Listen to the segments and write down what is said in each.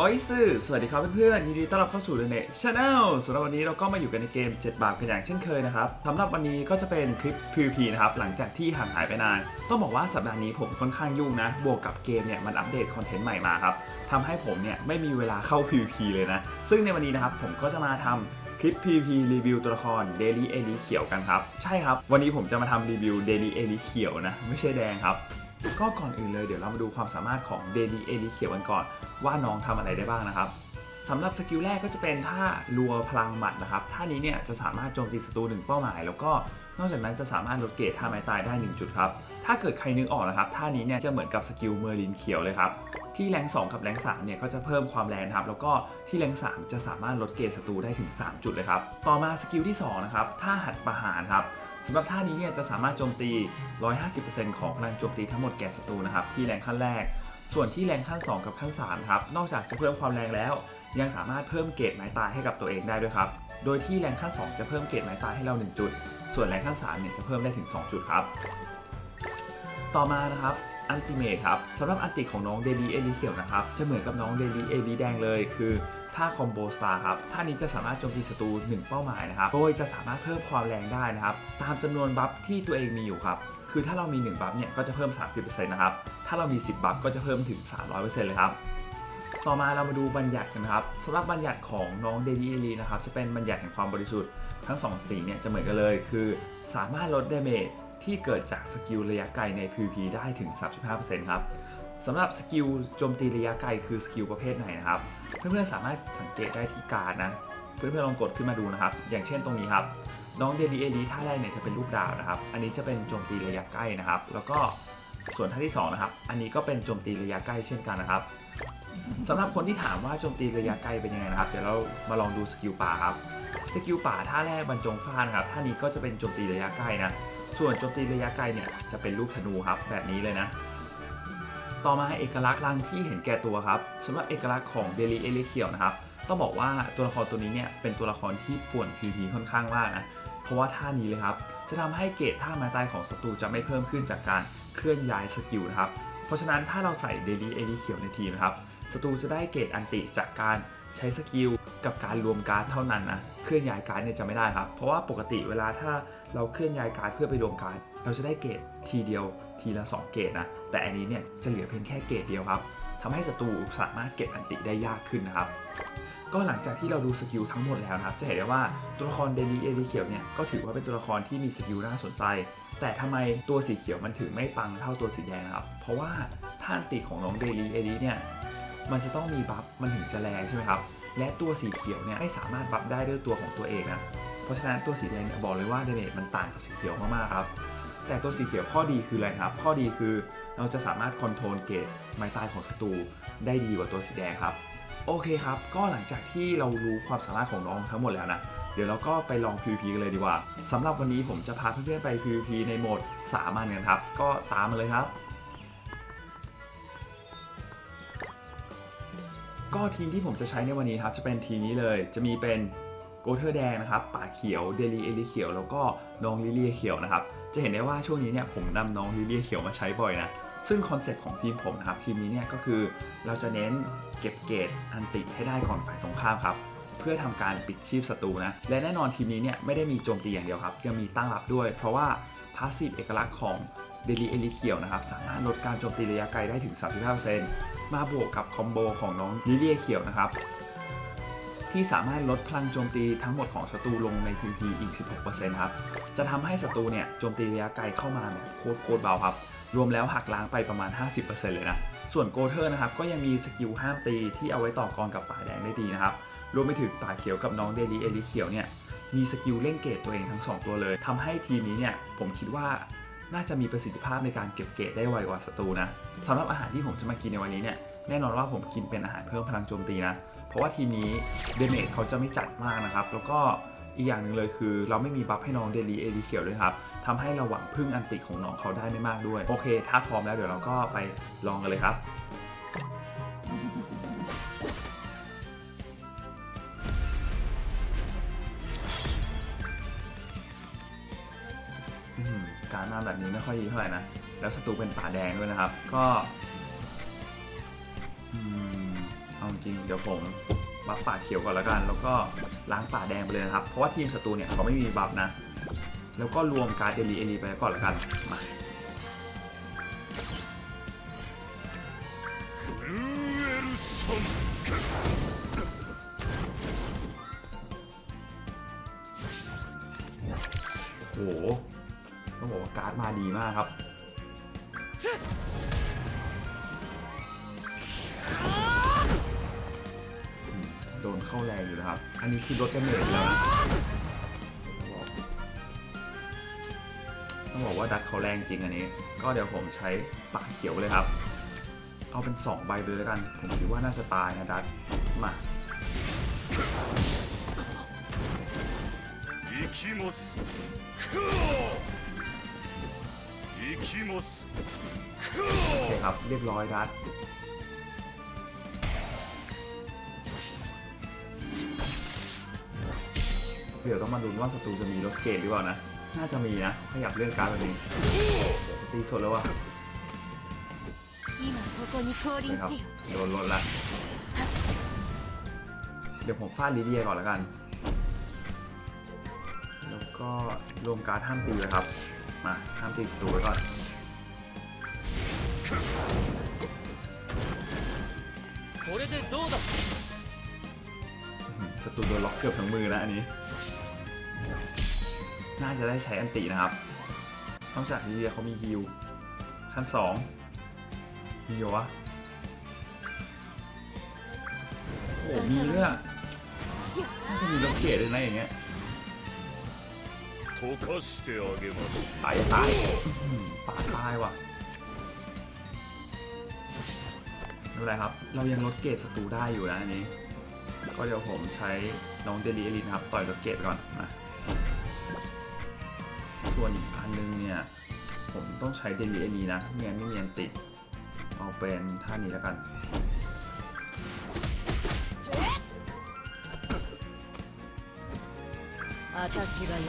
โอ้ยสื่อสวัสดีครับเพื่อนๆยินดีต้อนรับเข้าสู่ The Net Channel สำหรับวันนี้เราก็มาอยู่กันในเกม 7 บาปกันอย่างเช่นเคยนะครับสำหรับวันนี้ก็จะเป็นคลิป PVP นะครับ หลังจากที่ห่างหายไปนาน ต้องบอกว่าสัปดาห์นี้ผมค่อนข้างยุ่งนะ บวกกับเกมเนี่ยมันอัปเดตคอนเทนต์ใหม่มาครับทำให้ผมเนี่ยไม่มีเวลาเข้า PVP เลยนะ ซึ่งในวันนี้นะครับผมก็จะมาทำคลิป PVP รีวิวตัวละคร Daily e l i เขียวกันครับ ใช่ครับ วันนี้ผมจะมาทำรีวิว Daily e l i เขียวนะ ไม่ใช่แดงครับ ก็ก่อนอื่นเลยเดี๋ยวเรามาดูความสามารถของ Daily e l i เขียวกันก่อน ว่าน้องทำอะไรได้บ้างนะครับสำหรับสกิลแรกก็จะเป็นท่ารัวพลังหมัดนะครับท่านี้เนี่ยจะสามารถโจมตีศัตรูหนึ่งเป้าหมาย แล้วก็นอกจากนั้นจะสามารถลดเกรดท่าไม้ตายได้ 1 จุดครับ ถ้าเกิดใครนึกออกนะครับท่านี้เนี่ยจะเหมือนกับสกิลเมอร์ลินเขียวเลยครับ ที่แรง 2 กับแรง3เนี่ยก็จะเพิ่มความแรงนะครับ แล้วก็ที่แรง 3 จะสามารถลดเกรดศัตรูได้ถึง 3 จุดเลยครับ ต่อมาสกิลที่2นะครับท่าหัดประหารครับสำหรับท่านี้เนี่ยจะสามารถโจมตี 150%ของพลังโจมตีทั้งหมดแก่ศัตรูนะครับที่แรงขั้นแรก ส่วนที่แรงขั้น 2 กับขั้น3ครับนอกจากจะเพิ่มความแรงแล้ว ยังสามารถเพิ่มเกรดไม้ตายให้กับตัวเองได้ด้วยครับโดยที่แรงขั้น 2 จะเพิ่มเกรดไม้ตายให้เรา 1 จุด ส่วนแรงขั้น3เนี่ยจะเพิ่มได้ถึง 2 จุดครับ ต่อมานะครับอันติเมทครับสำหรับอันติของน้องเดลีเอลีเขียวนะครับจะเหมือนกับน้องเดลีเอลีแดงเลยคือท่าคอมโบสตาร์ครับท่านี้จะสามารถโจมตีศัตรู1เป้าหมายนะครับโดยจะสามารถเพิ่มความแรงได้นะครับตามจำนวนบัฟที่ตัวเองมีอยู่ครับ คือถ้าเรามี 1 บัฟเนี่ยก็จะเพิ่ม 30%นะครับ ถ้าเรามี 10 บัฟก็จะเพิ่มถึง 300%เลยครับ ต่อมาเรามาดูบัญญัติกันครับสำหรับบัญญัติของน้องเดลี่เอลีนะครับจะเป็นบัญญัติแห่งความบริสุทธิ์ทั้ง 2 สีเนี่ยจะเหมือนกันเลย คือสามารถลดเดเมจที่เกิดจากสกิลระยะไกลใน PVP ได้ถึง 35%ครับสำหรับสกิลโจมตีระยะไกลคือสกิลประเภทไหนนะครับ เพื่อนๆสามารถสังเกตได้ที่การนะ เพื่อนๆลองกดขึ้นมาดูนะครับ อย่างเช่นตรงนี้ครับ น้องเดลีเอลีท่าแรกเนี่ยจะเป็นรูปดาวนะครับ อันนี้จะเป็นโจมตีระยะใกล้นะครับ แล้วก็ส่วนท่าที่สองนะครับ อันนี้ก็เป็นโจมตีระยะใกล้เช่นกันนะครับสำหรับคนที่ถามว่าโจมตีระยะไกลเป็นยังไงนะครับ เดี๋ยวเรามาลองดูสกิลป่าครับ สกิลป่าท่าแรกบรรจงฟาดนะครับ ท่านี้ก็จะเป็นโจมตีระยะใกล้นะ ส่วนโจมตีระยะไกลเนี่ยจะเป็นลูกธนูครับ แบบนี้เลยนะ ต่อมาเอกลักษณ์ลังที่เห็นแก่ตัวครับสำหรับเอกลักษณ์ของเดลิเอลิเคียวนะครับ ต้องบอกว่าตัวละครตัวนี้เนี่ยเป็นตัวละครที่ป่วน PVP ค่อนข้างมากนะ เพราะว่าท่านี้เลยครับ จะทำให้เกรดท่าไม้ตายของศัตรูจะไม่เพิ่มขึ้นจากการเคลื่อนย้ายสกิลนะครับ เพราะฉะนั้นถ้าเราใส่เดลิเอลิเขียวในทีมนะครับศัตรูจะได้เกรดอันติจากการใช้สกิลกับการรวมการ์ดเท่านั้นนะเคลื่อนย้ายการ์ดเนี่ยจะไม่ได้ครับ เพราะว่าปกติเวลาถ้าเราเคลื่อนย้ายการ์ดเพื่อไปรวมการ์ดเราจะได้เกรดทีเดียวทีละ 2 เกรดนะแต่อันนี้เนี่ยจะเหลือเพียงแค่เกรดเดียวครับทำให้ศัตรูสามารถเก็บอันติได้ยากขึ้นนะครับ ก็หลังจากที่เราดูสกิลทั้งหมดแล้วนะครับ จะเห็นได้ว่าตัวละครเดลีเอลิเขียวเนี่ยก็ถือว่าเป็นตัวละครที่มีสกิลน่าสนใจ แต่ทำไมตัวสีเขียวมันถึงไม่ปังเท่าตัวสีแดงนะครับ เพราะว่าท่านติของน้องเดลีเอลิเนี่ยมันจะต้องมีบัฟมันถึงจะแรงใช่ไหมครับ และตัวสีเขียวเนี่ยไม่สามารถบัฟได้ด้วยตัวของตัวเองนะเพราะฉะนั้นตัวสีแดงเนี่ยบอกเลยว่าเดเมจมันต่างกับสีเขียวมากๆครับแต่ตัวสีเขียวข้อดีคืออะไรครับ ข้อดีคือเราจะสามารถคอนโทรลเกตไม้ตายของศัตรูได้ดีกว่าตัวสีแดงครับ โอเคครับ ก็หลังจากที่เรารู้ความสามารถของน้องทั้งหมดแล้วนะ เดี๋ยวเราก็ไปลอง PVP กันเลยดีกว่าสำหรับวันนี้ผมจะพาเพื่อนๆไป PVP ในโหมดสามัญกันครับ ก็ตามมาเลยครับ ก็ทีมที่ผมจะใช้ในวันนี้ครับ จะเป็นทีมนี้เลย จะมีเป็นโกเทอร์แดงนะครับ ป่าเขียว เดลีเอลิเขียว แล้วก็น้องลิเลียเขียวนะครับ จะเห็นได้ว่าช่วงนี้เนี่ยผมนำน้องลิเลียเขียวมาใช้บ่อยนะ ซึ่งคอนเซ็ปต์ของทีมผมนะครับทีมนี้เนี่ยก็คือเราจะเน้นเก็บเกรดอันติให้ได้ก่อนฝ่ายตรงข้ามครับเพื่อทำการปิดชีพศัตรูนะและแน่นอนทีมนี้เนี่ยไม่ได้มีโจมตีอย่างเดียวครับยังมีตั้งรับด้วย เพราะว่าพาสซีฟเอกลักษณ์ของเดลีเอลิเขียวนะครับสามารถลดการโจมตีระยะไกลได้ถึง 35%มาบวกกับคอมโบของน้องลิเลียเขียวนะครับที่สามารถลดพลังโจมตีทั้งหมดของศัตรูลงใน PVP อีก 16%ครับ จะทำให้ศัตรูเนี่ยโจมตีระยะไกลเข้ามาเนี่ยโคตรโคตรเบาครับ รวมแล้วหักล้างไปประมาณ 50%เลยนะ ส่วนโกเทอร์นะครับก็ยังมีสกิลห้ามตีที่เอาไว้ต่อกรกับป่าแดงได้ดีนะครับ รวมไปถึงป่าเขียวกับน้องเดลีเอลิเขียวเนี่ยมีสกิลเล่นเกรดตัวเองทั้ง 2 ตัวเลยทำให้ทีมนี้เนี่ยผมคิดว่าน่าจะมีประสิทธิภาพในการเก็บเกรดได้ไวกว่าศัตรูนะสำหรับอาหารที่ผมจะมากินในวันนี้เนี่ยแน่นอนว่าผมกินเป็นอาหารเพิ่มพลังโจมตีนะ เพราะว่าทีมนี้เดเมจเขาจะไม่จัดมากนะครับ แล้วก็ อีกอย่างหนึ่งเลยคือ เราไม่มีบัฟให้น้องเดลีเอลิเขียวด้วยครับทำให้เราหวังพึ่งอันติของน้องเขาได้ไม่มากด้วย โอเค ถ้าพร้อมแล้วเดี๋ยวเราก็ไปลองกันเลยครับการมาแบบนี้ไม่ค่อยดีเท่าไหร่นะ แล้วศัตรูเป็นป่าแดงด้วยนะครับ ก็อเอาจริงเดี๋ยวผม บัฟป่าเขียวก่อนแล้วกัน แล้วก็ล้างป่าแดงไปเลยนะครับ เพราะว่าทีมศัตรูเนี่ยเขาไม่มีบัฟนะ แล้วก็รวมการเดลีเอลีไปก่อนแล้วกันมาโอ้โห ต้องบอกว่าการ์ดมาดีมากครับ นเข้าแรงอยู่นะครับ อันนี้คือลดกันเหนื่อยแล้วนะ ต้องบอกว่าดัดเขาแรงจริงอันนี้ ก็เดี๋ยวผมใช้ปากเขียวเลยครับ เอาเป็น 2 ใบเลยแล้วกัน ผมคิดว่าน่าจะตายนะดัดมา 行きますクー行きますク โอเคครับ เรียบร้อยดัด เดี๋ยวต้องมาดูว่าศัตรูจะมีรถเกตหรือเปล่านะ น่าจะมีนะ ขยับเลื่อนการแบบนี้ตีสดแล้ววะครับโดนรถละเดี๋ยวผมฟาดลิเดียก่อนละกัน แล้วก็รวมการ์ดห้ามตีนะครับ มาห้ามตีศัตรูไว้ก่อนศัตรูโดนล็อกเกือบทั้งมือแล้วอันนี้ น่าจะได้ใช้อันตินะครับนอกจากลิเดียเขามีฮิลขั้นสองมีเหรอวะโอ้โหมีด้วยอะน่าจะมีล็อกเกตด้วยนะอย่างเงี้ย 溶かしてあげます ตายตายอื้อหือป่าตายว่ะไม่เป็นไรครับ เรายังลดเกรดศัตรูได้อยู่นะอันนี้ ก็เดี๋ยวผมใช้น้องเดลีเอลินครับ ต่อยลดเกรดไปก่อนนะ ส่วนอีกอันนึงเนี่ย ผมต้องใช้เดลีเอลีนะไม่งั้นไม่มีอันติด เอาเป็นท่านี้แล้วกัน 私がやる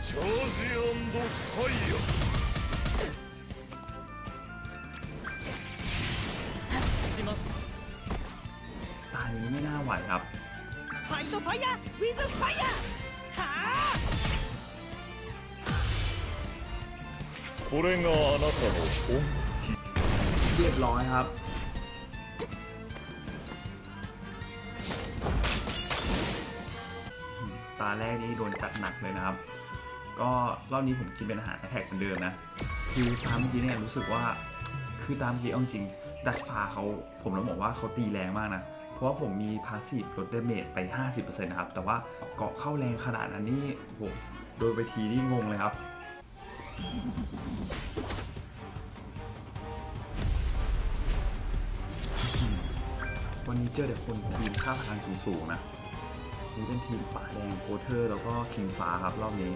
チャージファイヤ イドファイヤーウィズファイヤーはこれがあなたの本気เรียบร้อยครับ ตาแรกนี้โดนจัดหนักเลยนะครับ ก็รอบนี้ผมกินเป็นอาหารแท็กเหมือนเดิมนะ คือตามเมื่อกี้เนี่ยรู้สึกว่า คือตามเมื่อกี้เอาจริง ดัดฟ้าเขาผมแล้วบอกว่าเขาตีแรงมากนะ ราะผมมีพาสซีฟลดเดเมจไป 50%นะครับ แต่ว่าเกาะเข้าแรงขนาดนั้นนี่โหโดยไปทีนี่งงเลยครับวันนี้เจอเด็กคนทีมค่าพลังสูงๆนะนี่เป็นทีมป่าแดงโคเทอร์ แล้วก็คิงฟ้าครับรอบนี้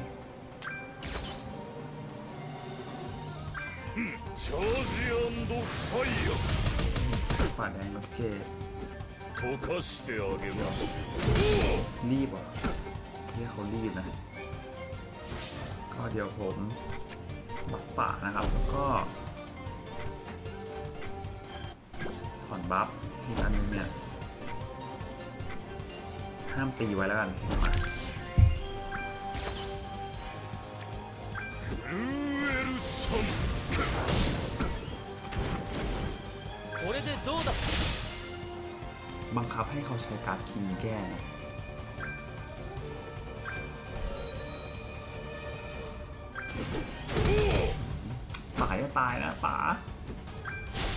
ป่าแดงรถเก 溶かしてあげます รีบเหรอ่ะเรียกเขารีบนะ ก็เดี๋ยวผมบัฟป่านะครับ แล้วก็ถอนบัฟอีกอันนึงเนี่ย ห้ามตีไว้แล้วกันมา クルーエルソンこれでどうだ บังคับให้เขาใช้การ์ดคิงแก้นะป๋าจะตายนะป๋า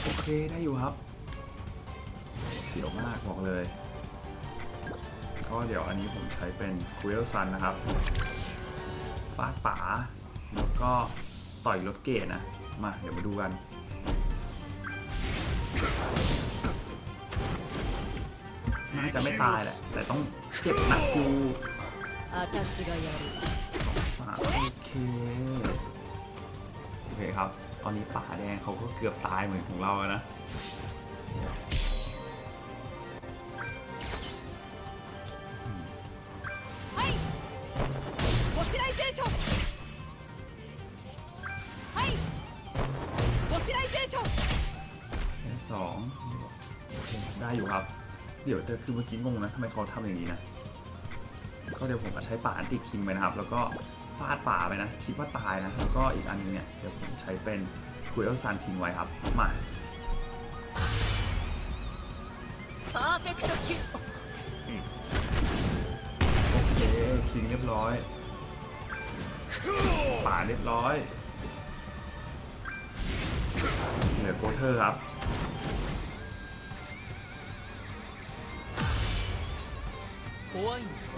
โอเคได้อยู่ครับ เสียวมากบอกเลยก็เดี๋ยวอันนี้ผมใช้เป็นคุยลซันนะครับฟาดป๋าแล้วก็ต่อยรถเกตนะ มาเดี๋ยวมาดูกัน ที่จะไม่ตายแหละ แต่ต้องเจ็บหนักกูโอเคโอเคครับ ตอนนี้ป่าแดงเขาก็เกือบตายเหมือนของเราแล้วนะ อคือเมื่อกี้งงนะทำไมเขาทำอย่างนี้นะ ก็เดี๋ยวผมจะใช้ป่าอันติคิมไปนะครับ แล้วก็ฟาดป่าไปนะ คิดว่าตายนะแล้วก็อีกอันนึงเนี่ย เดี๋ยวผมใช้เป็นคุยเอลซานทิ้งไว้ครับ มาโอเคคิงเรียบร้อยป่าเรียบร้อยเหลือโกเทอร์ครับ 怖いのか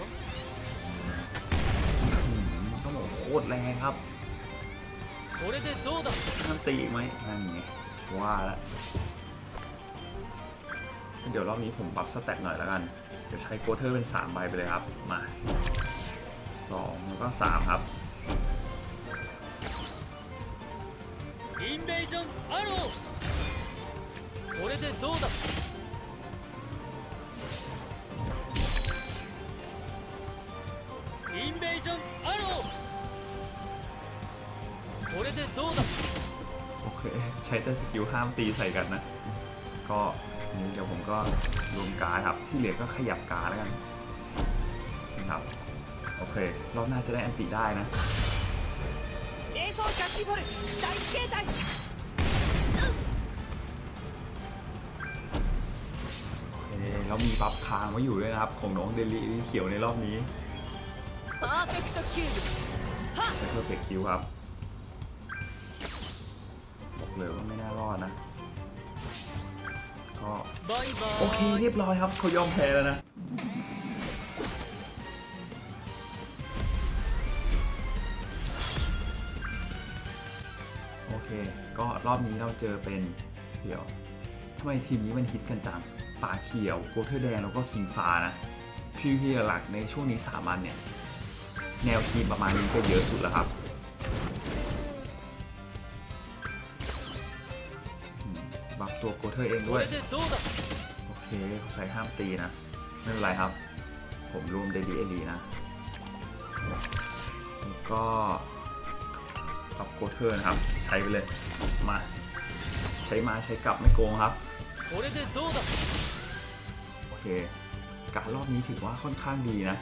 อืมต้องบอกโคตรแรงครับ これでどうだ ห้ามตีอีกไหมนั่นไงว่าแล้วเดี๋ยวรอบนี้ผมบัฟสแต็กหน่อยแล้วกัน เดี๋ยวใช้โกเทอร์เป็น 3 ใบไปเลยครับ มา 2 แล้วก็ 3 ครับ インベージョンアローこれでどうだ ใช้แต่สกิลห้ามตีใส่กันนะ ก็นี้เดี๋ยวผมก็รวมการครับ ที่เหลือก็ขยับการแล้วกันนะครับ โอเค รอบหน้าจะได้อันติได้นะเล้วมีบัฟค้างไว้อยู่ด้วยนะครับ ของน้องเดลี่เขียวในรอบนี้ใช้เพอร์เฟคคิวครับ เลยว่าไม่น่ารอดนะ ก็โอเคเรียบร้อยครับเขายอมแพ้แล้วนะโอเค ก็รอบนี้เราเจอเป็นเดี๋ยวทำไมทีมนี้มันฮิตกันจังป่าเขียวโคเทอร์แดงแล้วก็คิงฟ้านะพี่ๆหลักในช่วงนี้สามันเนี่ย แนวทีมประมาณนี้จะเยอะสุดแล้วครับ ตัวโกเทอร์เองด้วย โอเคเขาใช้ห้ามตีนะ ไม่เป็นไรครับ ผมรวมเดลีเอลีนะก็เอาโกเทอร์นะครับ ใช้ไปเลย มา ใช้มาใช้กลับไม่โกงครับโอเค การรอบนี้ถือว่าค่อนข้างดีนะ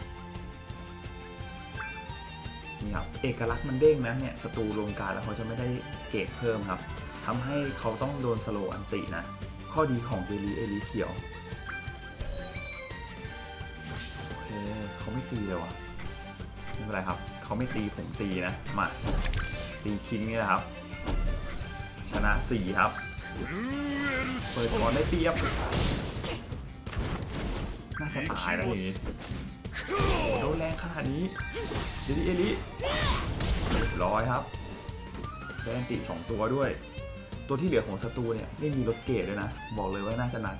นี่ครับเอกลักษณ์มันเด้งนะเนี่ยศัตรูลงการแล้วเขาจะไม่ได้เกรดเพิ่มครับ ทำให้เขาต้องโดนสโลอันตินะ ข้อดีของเดลีเอลีเขียว โอเคเขาไม่ตีเลยวะไม่เป็นไรครับ เขาไม่ตีผมตีนะ มา ตีคิงนี่แหละครับ ชนะสี่ครับ เปิดก่อนได้เปรียบ น่าจะตายแล้วนี่โดนแรงขนาดนี้เดลีเอลีเร้อยครับแด้อนติสองตัวด้วย ตัวที่เหลือของศัตรูเนี่ยไม่มีรถเกตเลยนะ บอกเลยว่าน่าจะนัก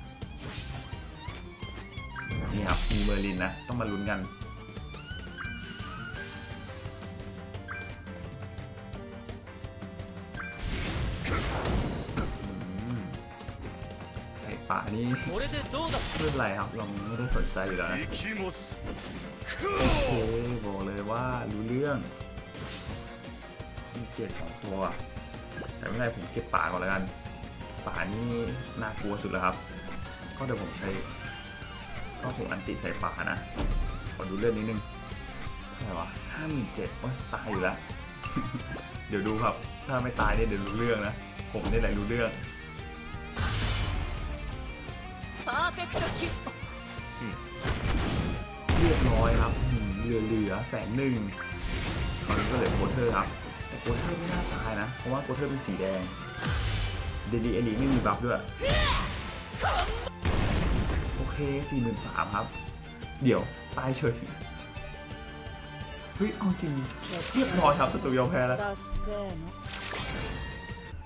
นี่ครับมีเมอร์ลินนะ ต้องมาลุ้นกัน ใส่ป่านี่ขึ้นไรครับ เราไม่ได้สนใจอยู่แล้วนะโอเคบอกเลยว่ารู้เรื่องมีเกตสองตัว แต่ไม่ได้ผมเก็บป่าก่อนแล้วกัน ป่านี่น่ากลัวสุดแล้วครับ ก็เดี๋ยวผมใช้ก็ผมอันติใส่ป่านะ ขอดูเลือดนิดนึงอะไรวะห้าหมื่นเจ็ดตายอยู่แล้ว เดี๋ยวดูครับ ถ้าไม่ตายเนี่ยเดี๋ยวรู้เรื่องนะ ผมนี่แหละรู้เรื่องเรียบร้อยครับเหลือแสนหนึ่งตอนนี้ก็เหลือโคเตอร์ครับ โกเทอร์ไม่น่าตายนะ เพราะว่าโกเทอร์เป็นสีแดง เดลีเอลีไม่มีบัฟด้วย โอเคสี่หมื่สามครับ เดี๋ยว ตายเฉย เฮ้ย เอาจริงเรียบร้อยครับศัตรูยอมแพ้แล้ว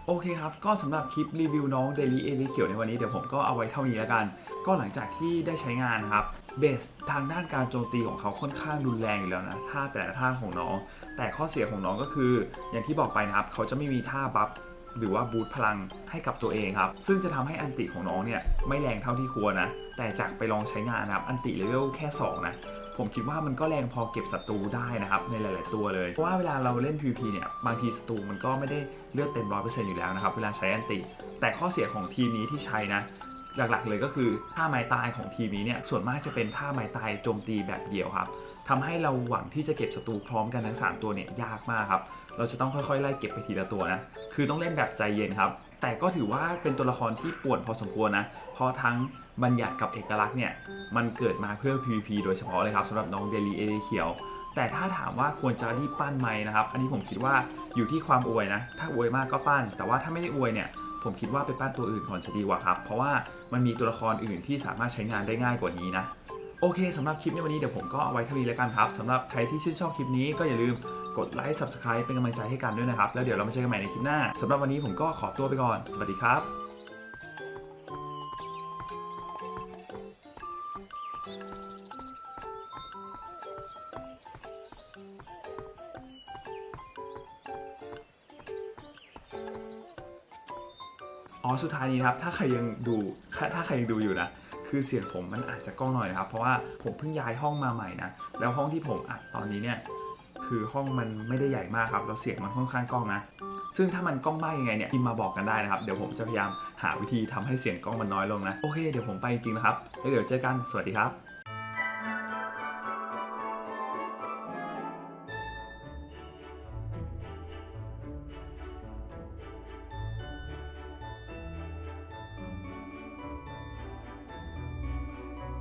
โอเคครับ ก็สำหรับคลิปรีวิวน้องเดลี่เอลิเขียวในวันนี้เดี๋ยวผมก็เอาไว้เท่านี้แล้วกัน ก็หลังจากที่ได้ใช้งานครับ เบสทางด้านการโจมตีของเขาค่อนข้างรุนแรงอยู่แล้วนะท่าแต่ละท่าของน้อง แต่ข้อเสียของน้องก็คือ อย่างที่บอกไปนะครับเขาจะไม่มีท่าบัฟหรือว่าบูทพลังให้กับตัวเองครับ ซึ่งจะทำให้อันติของน้องเนี่ยไม่แรงเท่าที่ควรนะ แต่จากไปลองใช้งานนะครับ อันติเลเวลแค่ 2 นะ ผมคิดว่ามันก็แรงพอเก็บศัตรูได้นะครับ ในหลาย ๆ ตัวเลย เพราะว่าเวลาเราเล่น PVP เนี่ยบางทีศัตรูมันก็ไม่ได้เลือดเต็ม100%อยู่แล้วนะครับ เวลาใช้อันติ แต่ข้อเสียของทีมนี้ที่ใช้นะ หลักๆเลยก็คือท่าไม้ตายของทีมนี้เนี่ยส่วนมากจะเป็นท่าไม้ตายโจมตีแบบเดียวครับทำให้เราหวังที่จะเก็บศัตรูพร้อมกันทั้ง 3 ตัวเนี่ยยากมากครับเราจะต้องค่อยๆไล่เก็บไปทีละตัวนะคือต้องเล่นแบบใจเย็นครับ แต่ก็ถือว่าเป็นตัวละครที่ป่วนพอสมควรนะเพราะทั้งบัญญัติกับเอกลักษณ์เนี่ยมันเกิดมาเพื่อ PVP โดยเฉพาะเลยครับสำหรับน้องเดลีเอเดเขียวแต่ถ้าถามว่าควรจะรีบปั้นไหมนะครับ อันนี้ผมคิดว่าอยู่ที่ความอวยนะ ถ้าอวยมากก็ปั้น แต่ว่าถ้าไม่ได้อวยเนี่ย ผมคิดว่าไปปั้นตัวอื่นก่อนจะดีกว่าครับ เพราะว่ามันมีตัวละครอื่นที่สามารถใช้งานได้ง่ายกว่านี้นะ โอเคสำหรับคลิปในวันนี้เดี๋ยวผมก็เอาไว้เท่านี้แล้วกันครับสำหรับใครที่ชื่นชอบคลิปนี้ก็อย่าลืมกดไลค์ Subscribe เป็นกำลังใจให้กันด้วยนะครับ แล้วเดี๋ยวเรามาเจอกันใหม่ในคลิปหน้าสำหรับวันนี้ผมก็ขอตัวไปก่อน สวัสดีครับ อ๋อสุดท้ายนี้นะครับถ้าใครยังดูถ้าใครยังดูอยู่นะคือเสียงผมมันอาจจะก้องหน่อยนะครับเพราะว่าผมเพิ่งย้ายห้องมาใหม่นะแล้วห้องที่ผมอัดตอนนี้เนี่ยคือห้องมันไม่ได้ใหญ่มากครับแล้วเสียงมันค่อนข้างก้องนะ ซึ่งถ้ามันก้องมากยังไงเนี่ยพิมมาบอกกันได้นะครับ เดี๋ยวผมจะพยายามหาวิธีทำให้เสียงก้องมันน้อยลงนะ โอเค เดี๋ยวผมไปจริงๆนะครับแล้วเดี๋ยวเจอกันสวัสดีครับ